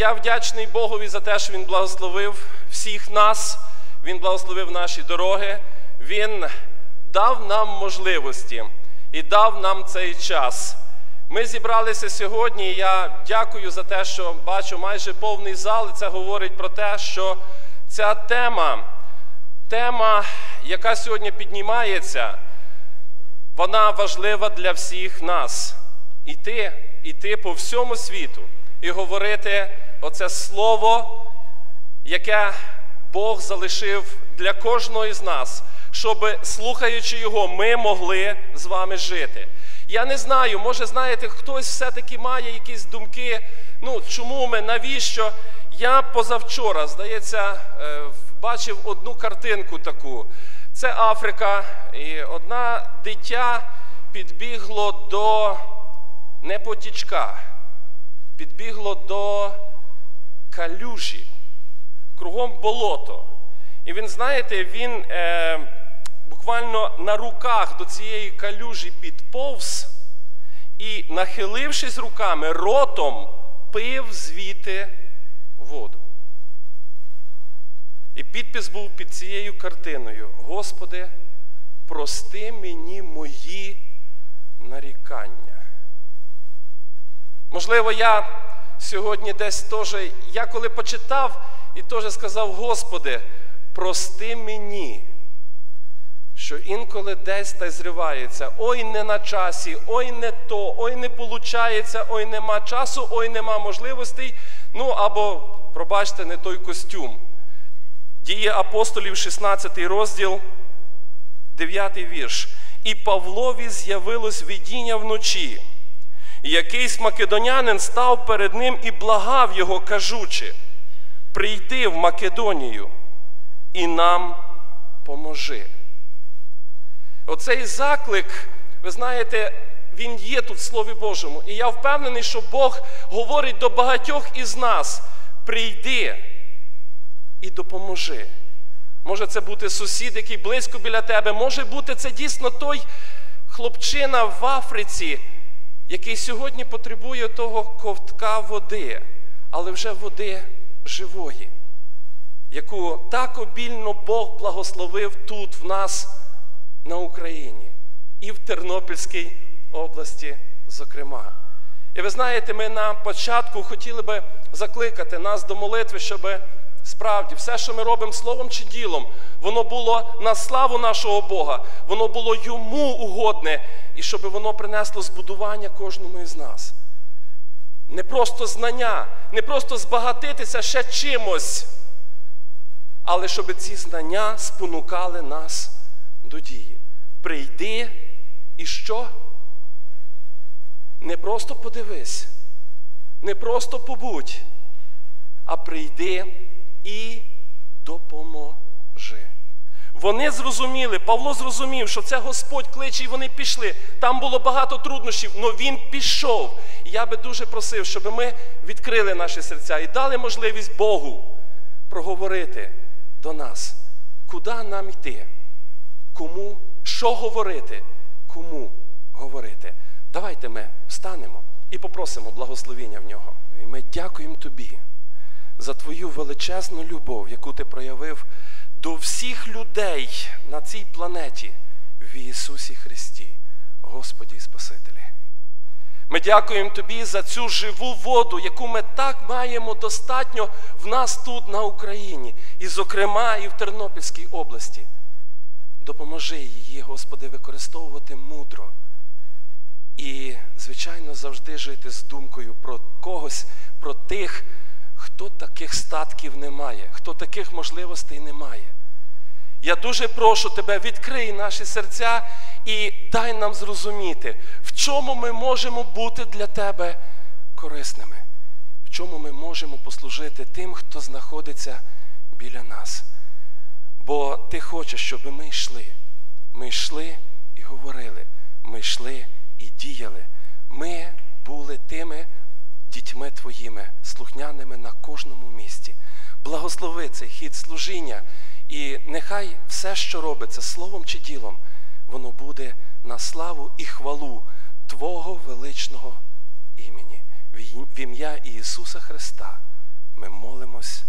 я вдячний Богові за те, що Він благословив всіх нас, Він благословив наші дороги, Він дав нам можливості і дав нам цей час. Ми зібралися сьогодні. і Я дякую за те, що бачу майже повний зал. І це говорить про те, що ця тема, тема, яка сьогодні піднімається, вона важлива для всіх нас. Іти, іти по всьому світу і говорити оце слово, яке Бог залишив для кожного із нас, щоб, слухаючи його, ми могли з вами жити. Я не знаю, може, знаєте, хтось все-таки має якісь думки. Ну, чому ми, навіщо? Я позавчора, здається, е, бачив одну картинку таку. Це Африка, і одне дитя підбігло до не потічка, підбігло до калюжі, кругом болото. І він, знаєте, він е, буквально на руках до цієї калюжі підповз і, нахилившись руками, ротом пив звідти воду. І підпис був під цією картиною: Господи, прости мені мої нарікання. Можливо, я сьогодні десь теж, я коли почитав і теж сказав, Господи, прости мені, що інколи десь та й зривається, ой не на часі, ой не то, ой не получається, ой нема часу, ой нема можливостей. Ну або, пробачте, не той костюм. Дії апостолів, 16 розділ, 9 вірш. І Павлові з'явилось видіння вночі. Якийсь македонянин став перед ним і благав його, кажучи: Прийди в Македонію і нам поможи. Оцей заклик, ви знаєте, він є тут в Слові Божому. І я впевнений, що Бог говорить до багатьох із нас: прийди і допоможи. Може це бути сусід, який близько біля тебе, може бути це дійсно той хлопчина в Африці, який сьогодні потребує того ковтка води, але вже води живої, яку так обільно Бог благословив тут в нас на Україні і в Тернопільській області, зокрема. І ви знаєте, ми на початку хотіли би закликати нас до молитви, щоб справді все, що ми робимо словом чи ділом, воно було на славу нашого Бога, воно було йому угодне, і щоб воно принесло збудування кожному із нас. Не просто знання, не просто збагатитися ще чимось, але щоб ці знання спонукали нас до дії. Прийди і що? Не просто подивись, не просто побудь, а прийди і допоможи. Вони зрозуміли, Павло зрозумів, що це Господь кличе, і вони пішли. Там було багато труднощів, але він пішов. Я би дуже просив, щоб ми відкрили наші серця і дали можливість Богу проговорити до нас, куди нам йти, кому, що говорити, кому говорити. Давайте ми встанемо і попросимо благословіння в нього. І ми дякуємо тобі за твою величезну любов, яку ти проявив до всіх людей на цій планеті в Ісусі Христі, Господі і Спасителі. Ми дякуємо Тобі за цю живу воду, яку ми так маємо достатньо в нас тут, на Україні, і, зокрема, і в Тернопільській області. Допоможи її, Господи, використовувати мудро. І, звичайно, завжди жити з думкою про когось, про тих, хто таких статків не має, хто таких можливостей не має. Я дуже прошу тебе, відкрий наші серця і дай нам зрозуміти, в чому ми можемо бути для тебе корисними, в чому ми можемо послужити тим, хто знаходиться біля нас. Бо ти хочеш, щоб ми йшли. Ми йшли і говорили, ми йшли і діяли. Ми були тими дітьми твоїми, слухняними на кожному місці. Благослови цей хід служіння, і нехай все, що робиться словом чи ділом, воно буде на славу і хвалу Твого величного імені. В ім'я Ісуса Христа ми молимось.